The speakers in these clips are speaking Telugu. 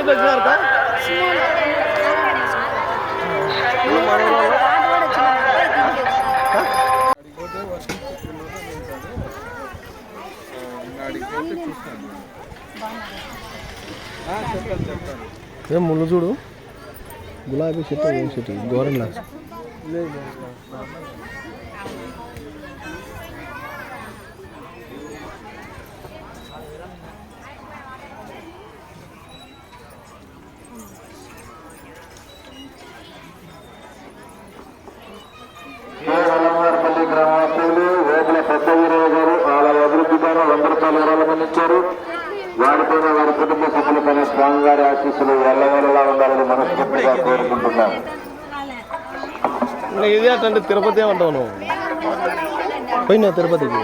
దేంట్లో వచ్చినారు కా ఏం ముళ్ళు చూడు. గులాబీ చెట్టు ఏం చెట్టు? గోరెండా విరాళం వారిపైన వారి కుటుంబ సభ్యులపైన స్వామి గారి ఆశీస్సులు వెళ్ళవెళ్ళలా ఉండాలని మనస్ఫూర్తిగా కోరుకుంటున్నాను. ఇదే అంటే తిరుపతి అంటావు నువ్వు? పోయినా తిరుపతికి?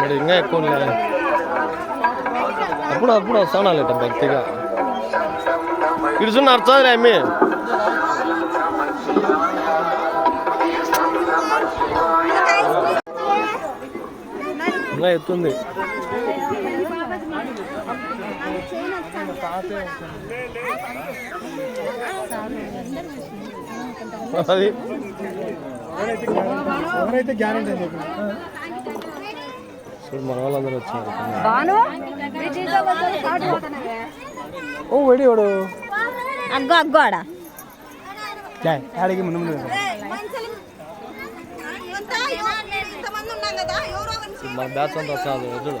మరి ఇంకా ఎక్కువ ఉన్నాయి. అప్పుడు అప్పుడు వస్తానాలేట భక్తిగా. ఇడుచున్న అర్థాలే అమ్మి. ఎత్తుంది. అది ఎవరైతే గ్యారెంటీ అని చెప్పి. చూడు మన వాళ్ళందరూ వచ్చారు. ఓ వెడి వాడు. అగ్గో అగ్గో ఆడ. ఆడికి ముందు ముందు. మన బ్యాచ్ అంతా వస్తుంది చూడు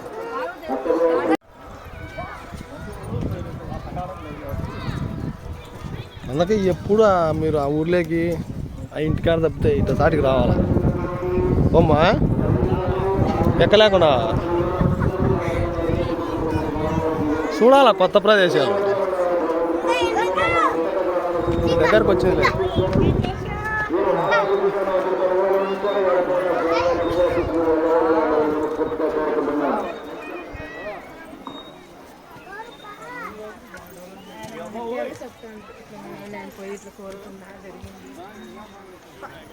అందుకే ఎప్పుడు మీరు ఆ ఊర్లోకి ఆ ఇంటికాడ తప్పితే ఇట్లా సాటికి రావాలా బొమ్మ ఎక్కలేకుండా చూడాలా కొత్త ప్రదేశాలు దగ్గరకు వచ్చేది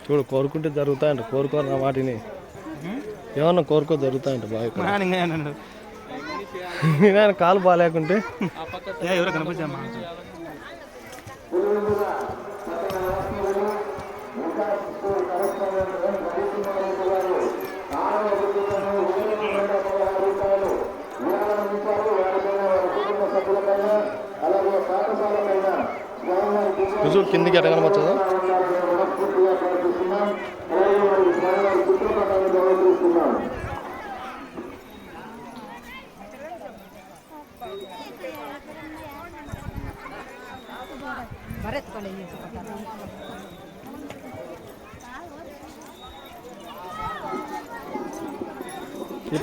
చూడు కోరుకుంటే జరుగుతాయంట. కోరుకోరు నా వాటిని. ఏమన్నా కోరుకో జరుగుతాయంట బాగా కాలు బాగాలేకుంటే? ఎవరో కనిపించమ్మా అలాగే పాఠశాలపైన స్వామివారి చూడు కిందికి ఎట్ట కనపచ్చదా మనస్ఫూర్తిగా ప్రార్థిస్తున్నాం అలాగే మరి స్వామివారి చిత్రపటాన్ని గౌరవిస్తున్నాం కిందికి మన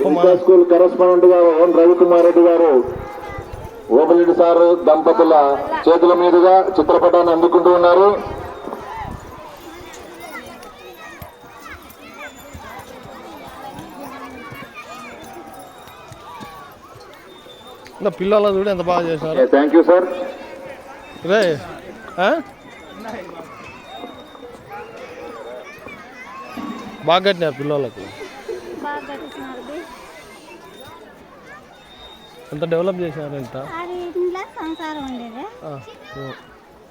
ఇంటర్ స్కూల్ కరెస్పాండెంట్గా ఓం రవికుమార్ రెడ్డి గారు ఓబలిడి సారు దంపతుల చేతుల మీదుగా చిత్రపటాన్ని అందుకుంటూ ఉన్నారు. పిల్లలు చూడు ఎంత బాగా చేసినారు థ్యాంక్ యూ సార్ రే? బాగా కట్టినారు పిల్లలకు. ఎంత డెవలప్ చేసినారు ఎంత సంసారం ఉండేది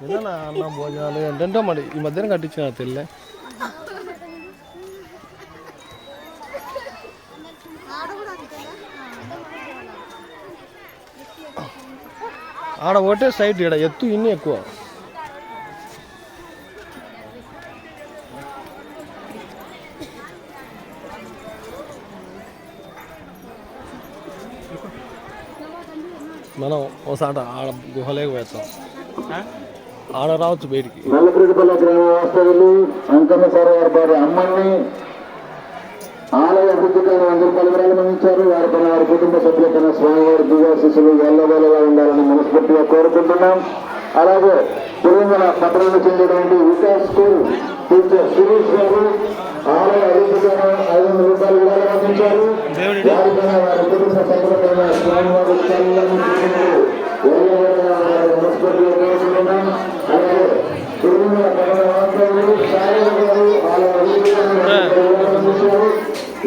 ఏదైనా అన్న భోజనాలు ఏంటంటే మరి ఈ మధ్యన కట్టించిన తెల్లే ఆడ ఒకటే సైడ్ ఇక్కడ ఎత్తు ఇన్ని ఎక్కువ Thank you. మనం ఒకసారి ఆడ గుహలేక పోతాం. ఆడ రావచ్చు బయటికి. నల్లపురెడ్డిపల్లి గ్రామ వాస్తవులు అంకన్న సార్ వారి భార్య అమ్మని ఆలయ అభివృద్ధికి వంద రూపాయల విరాళం అందించారు వారిపైన వారి కుటుంబ సభ్యులకైనా స్వామివారి దివ్యాశిస్సులు ఎల్లవేళలా ఉండాలని మనస్ఫూర్తిగా కోరుకుంటున్నాం. అలాగే తిరుమల పట్టణంలో చెందినటువంటి వికాస్ స్కూల్ టీచర్ శిరీష్ గారు ఆలయ అభివృద్ధికైనా ఐదు వందల రూపాయల విరాళం అందించారు వారిపైన వారి కుటుంబ సభ్యులకైనా స్వామివారి చల్లని దీవెనలు ఎల్లవేళలా ఉండాలని మనస్ఫూర్తిగా కోరుకుంటున్నాం అలాగే తిరుమల పట్టణ వాస్తవులు సాయి గారు ఆలయ అభివృద్ధికైనా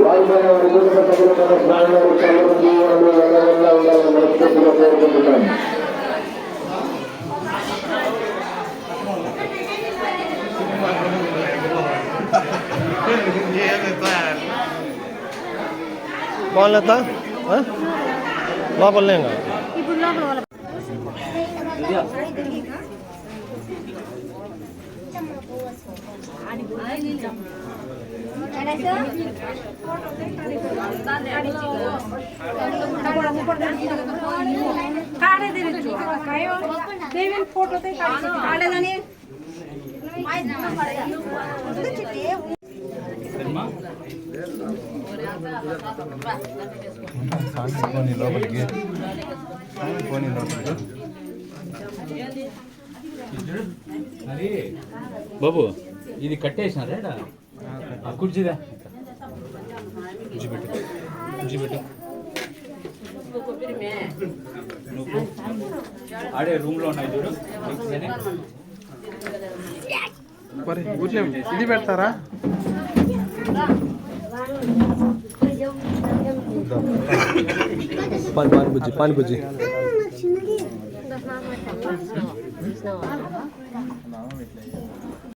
వారిపైన వారి కుటుంబ సభ్యులపైన స్వామివారి చల్లని దీవెనలు ఎల్లవేళలా ఉండాలని మనస్ఫూర్తిగా కోరుకుంటున్నాం బాగుందా లోపలనే ఫోటో అమ్మా పోనీ బాబు. ఇది కట్టేసినారా ఆ కుర్చీదా? కుర్చీ పెట్టు కుర్చీ ఆడే రూమ్లో ఉన్నాయి చూడు. కూర్చో ఇది పెడతారా? పాని పాని బుజ్జి పాని బుజ్జి